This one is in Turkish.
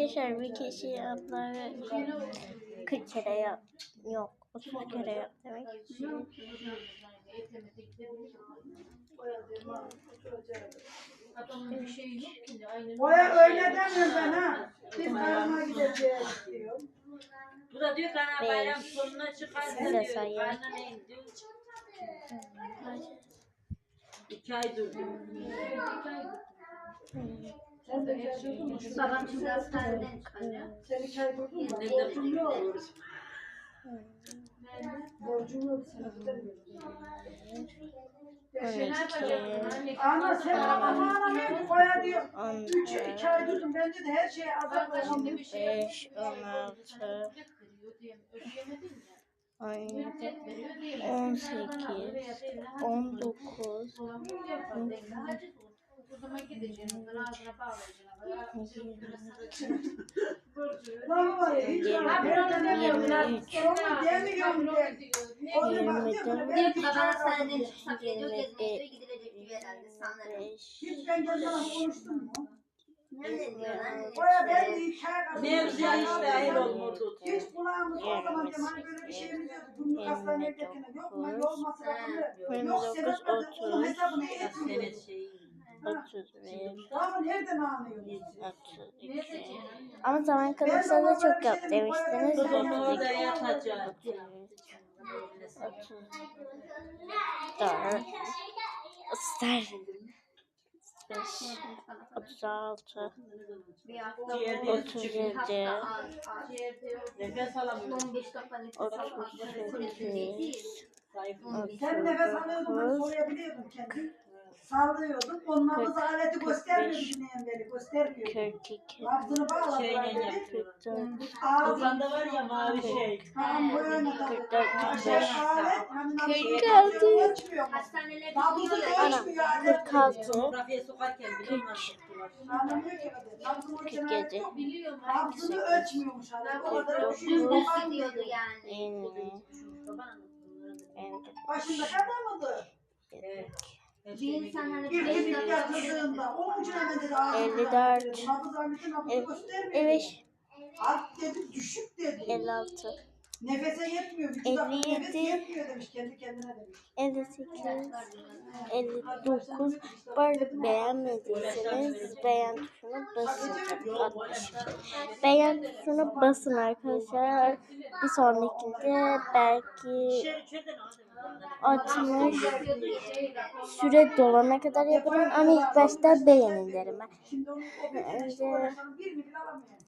Arkadaşlar bir kişi yapları 40 kere yap. Yok 30 kere yap demek. Oya öyle demiyorum ben ha. Biz karnına gideceğiz diyor. Bu da diyor kana Beş. bayram sonuna de diyor. sayın. Karnına neyin diyor. İki ay durdu. Sen de çay gördün mü? Sen de çay gördün mü? Ne de pullu alıyoruz. Borcum sen ama ana ben koya diyor. Üç, iki ay durdum bende de her şeye azar başım. Beş, on altı. Ay. 18, 19, 18, Kuzuma gideceksin, onları ağzına bağlayacaksın. Vallahi hiç Ben bunu demiyorum biraz. Sonra diğerini gömdü. Onu bakacağım. Ben bir babana sahneden çıksak geliyor, gezmeye gidilecek gibi herhalde sanırım. Hiç ben gözlerine konuştum mu? Ne diyor lan? Oraya ben de hikaye kadar. Mevzuya hiç dahil olmadı. Hiç kulağımız o zaman diyorum böyle bir şeyimiz yok. Bunu hastaneye getirme yok mu? Yol masrafını yok sebep hesabını etmiyor. 31, Daha nereden anlıyoruz? 32. Ama zaman kalırsa da çok yap demiştiniz. Kız onu orada 32, yatacak. 33, 34, Star. 35, 36, Bir hafta Ciğerde 37, Nefes alamıyor. 15 dakika nefes almak. 38, Zayıf. Sen nefes alıyordun ben soyabiliyordum kendimi. Sallıyordum. Onlar bize aleti göstermiyordu dinleyen beri. Göstermiyordu. 42, Nabzını bağladılar Şeyle dedi. yapıyorlar. 44, Ağzını Ozan'da var ya mavi şey. Tabii. 44, Aşağı 45, alet. Hani nabzını 46. ölçmüyor mu? Hastanelerde. Ana, ölçmüyor alet. 46, Tomografiye sokarken bile onlar ki kadın. Nabzını ölçen alet 47, yok. Biliyorum. Nabzını ölçmüyormuş alet. O kadar Dokuz. düşünüyor. Düz gidiyordu yani. 50, Baban 55, Başında kadar mıdır? Bir insan hani Bir 5 günlük dakika yatırdığında onun için hemen dedi ağzını 54. kapatıyor. Nabız Ahmet'in nabızı Evet. göstermiyor. 55, Alp dedi düşük dedi. 56, Nefese yetmiyor. Vücuda 57. nefes yetmiyor demiş kendi kendine demiş. 58, 59. Bu arada beğenmediyseniz beğen tuşuna basın. tabii, 60. Beğen tuşuna basın arkadaşlar. Bir sonrakinde belki 60 süre dolana kadar yaparım ama ilk başta beğenin derim ben. Şimdi onun o bir bile alamıyor.